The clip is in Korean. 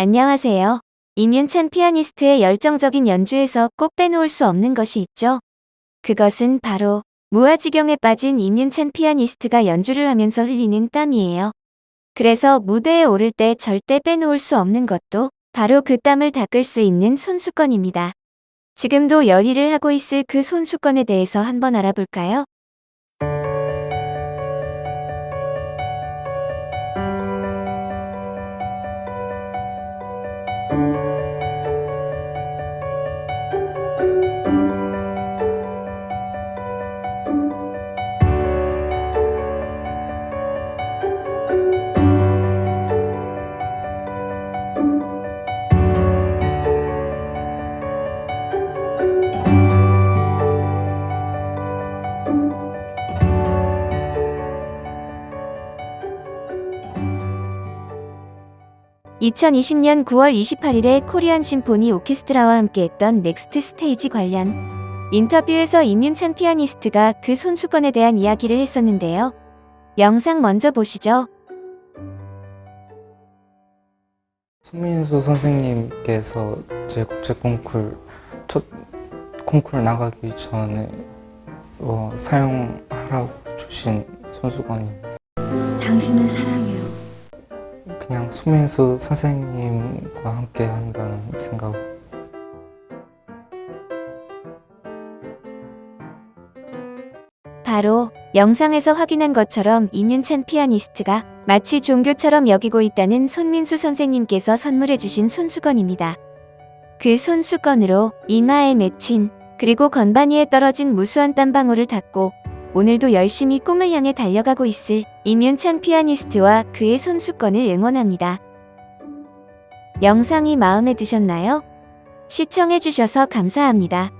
안녕하세요. 임윤찬 피아니스트의 열정적인 연주에서 꼭 빼놓을 수 없는 것이 있죠. 그것은 바로 무아지경에 빠진 임윤찬 피아니스트가 연주를 하면서 흘리는 땀이에요. 그래서 무대에 오를 때 절대 빼놓을 수 없는 것도 바로 그 땀을 닦을 수 있는 손수건입니다. 지금도 열일을 하고 있을 그 손수건에 대해서 한번 알아볼까요? (2020년 9월 28일에) 코리안 심포니 오케스트라와 함께했던 넥스트 스테이지 관련 인터뷰에서 임윤찬 피아니스트가 그 손수건에 대한 이야기를 했었는데요. 영상 먼저 보시죠. 손민수 선생님께서 제 국제 콩쿨 첫 콩쿨 나가기 전에 어, 사용하라고 주신 손수건이 당신을 사랑해요. 그냥 손민수 선생님과 함께 한다는 생각 바로 영상에서 확인한 것처럼 임윤찬 피아니스트가 마치 종교처럼 여기고 있다는 손민수 선생님께서 선물해 주신 손수건입니다. 그 손수건으로 이마에 맺힌 그리고 건반 위에 떨어진 무수한 땀방울을 닦고 오늘도 열심히 꿈을 향해 달려가고 있을 임윤찬 피아니스트와 그의 손수건을 응원합니다. 영상이 마음에 드셨나요? 시청해 주셔서 감사합니다.